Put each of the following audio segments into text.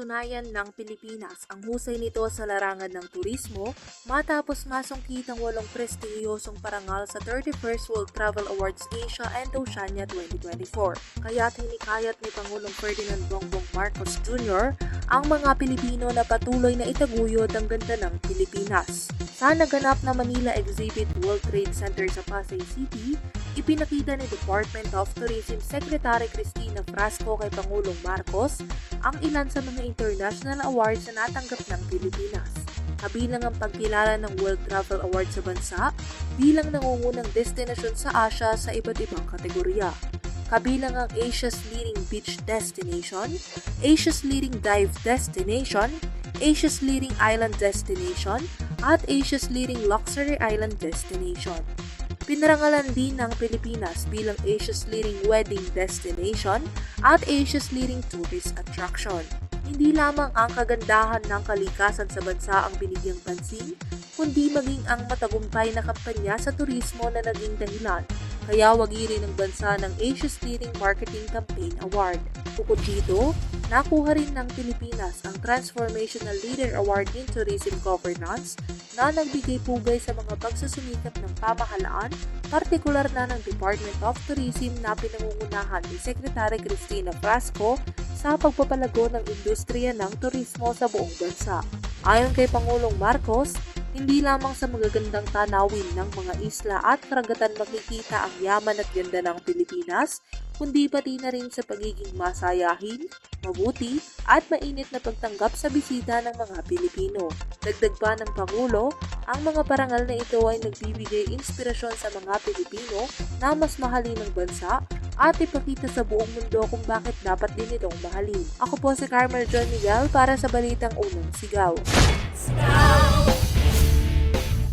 napatunayan ng Pilipinas ang husay nito sa larangan ng turismo matapos masungkit ang walong prestihiyosong parangal sa 31st World Travel Awards Asia and Oceania 2024. Kaya't hinikayat ni Pangulong Ferdinand Bongbong Marcos Jr. ang mga Pilipino na patuloy na itaguyod ang ganda ng Pilipinas. Sa naganap na Manila Exhibit World Trade Center sa Pasay City, ipinakita ni Department of Tourism Secretary Cristina Frasco kay Pangulong Marcos ang ilan sa mga international awards na natanggap ng Pilipinas. Kabilang ang pagkilala ng World Travel Award sa bansa bilang nangungunang destinasyon sa Asia sa iba't ibang kategorya. Kabilang ang Asia's leading beach destination, Asia's leading dive destination, Asia's leading island destination, at Asia's leading luxury island destination. Pinarangalan din ng Pilipinas bilang Asia's leading wedding destination at Asia's leading tourist attraction. Hindi lamang ang kagandahan ng kalikasan sa bansa ang binigyang pansin, kundi maging ang matagumpay na kampanya sa turismo na naging dahilan. Kaya wagi rin ng bansa ng Asia's Leading Marketing Campaign Award. Bukod dito, nakuha rin ng Pilipinas ang Transformational Leader Award in Tourism Governance na nagbigay pugay sa mga pagsusumikap ng pamahalaan, partikular na ng Department of Tourism na pinangungunahan ni Secretary Cristina Frasco sa pagpapalago ng industriya ng turismo sa buong bansa. Ayon kay Pangulong Marcos, hindi lamang sa magagandang tanawin ng mga isla at karagatan makikita ang yaman at ganda ng Pilipinas, kundi pati na rin sa pagiging masayahin, mabuti at mainit na pagtanggap sa bisita ng mga Pilipino. Dagdag pa ng Pangulo, ang mga parangal na ito ay nagbibigay inspirasyon sa mga Pilipino na mas mahalin ang bansa at ipakita sa buong mundo kung bakit dapat din itong mahalin. Ako po si Carmel John Miguel para sa Balitang Unang Sigaw.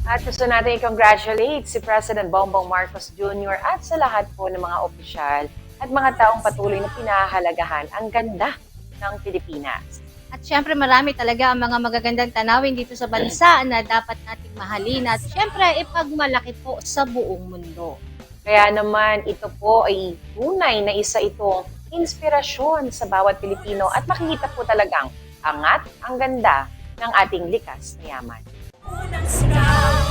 At gusto natin i-congratulate si President Bongbong Marcos Jr. at sa lahat po ng mga opisyal at mga taong patuloy na pinahalagahan ang ganda ng Pilipinas. At syempre marami talaga ang mga magagandang tanawin dito sa bansa na dapat nating mahalin at syempre ipagmalaki po sa buong mundo. Kaya naman ito po ay tunay na isa itong inspirasyon sa bawat Pilipino at makikita po talagang angat ang ganda ng ating likas na yaman. Unang